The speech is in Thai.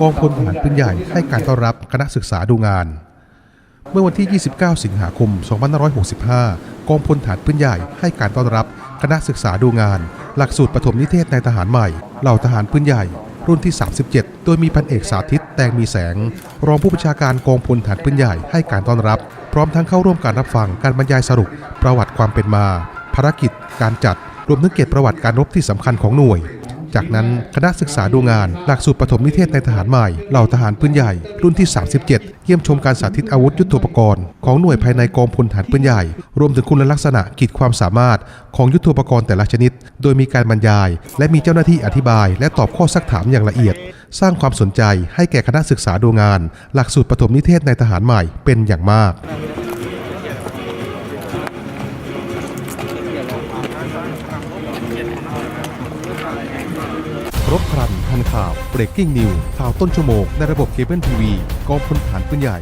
กองพลทหารปืนใหญ่ให้การต้อนรับคณะศึกษาดูงาน เมื่อวันที่ 29 สิงหาคม 2565 กองพลฐานปืนใหญ่ให้การต้อนรับคณะศึกษาดูงาน หลักสูตรปฐมนิเทศในทหารใหม่ เหล่าทหารปืนใหญ่ รุ่นที่ 37 โดยมีพันเอกสาธิตแตงมีแสง รองผู้บัญชาการกองพลฐานปืนใหญ่ให้การต้อนรับ พร้อมทั้งเข้าร่วมการรับฟังการบรรยายสรุป ประวัติความเป็นมา ภารกิจ การจัด รวมถึงเกตประวัติการรบที่สำคัญของหน่วย จากนั้นคณะศึกษาดูงาน หลักสูตรปฐมนิเทศในทหารใหม่เหล่าทหารปืนใหญ่ รุ่นที่ 37 เยี่ยมชมการสาธิตอาวุธยุทโธปกรณ์ของหน่วยภายในกองพลฐานปืนใหญ่ รวมถึงคุณลักษณะขีดความสามารถของยุทโธปกรณ์แต่ละชนิด โดยมีการบรรยาย และมีเจ้าหน้าที่อธิบาย และตอบข้อซักถามอย่างละเอียด สร้างความสนใจให้แก่คณะศึกษาดูงาน หลักสูตรปฐมนิเทศในทหารใหม่เป็นอย่างมาก รบครันทันข่าว breaking news ข่าวต้นชั่วโมงในระบบเคเบิลทีวีกองพลฐานปืนใหญ่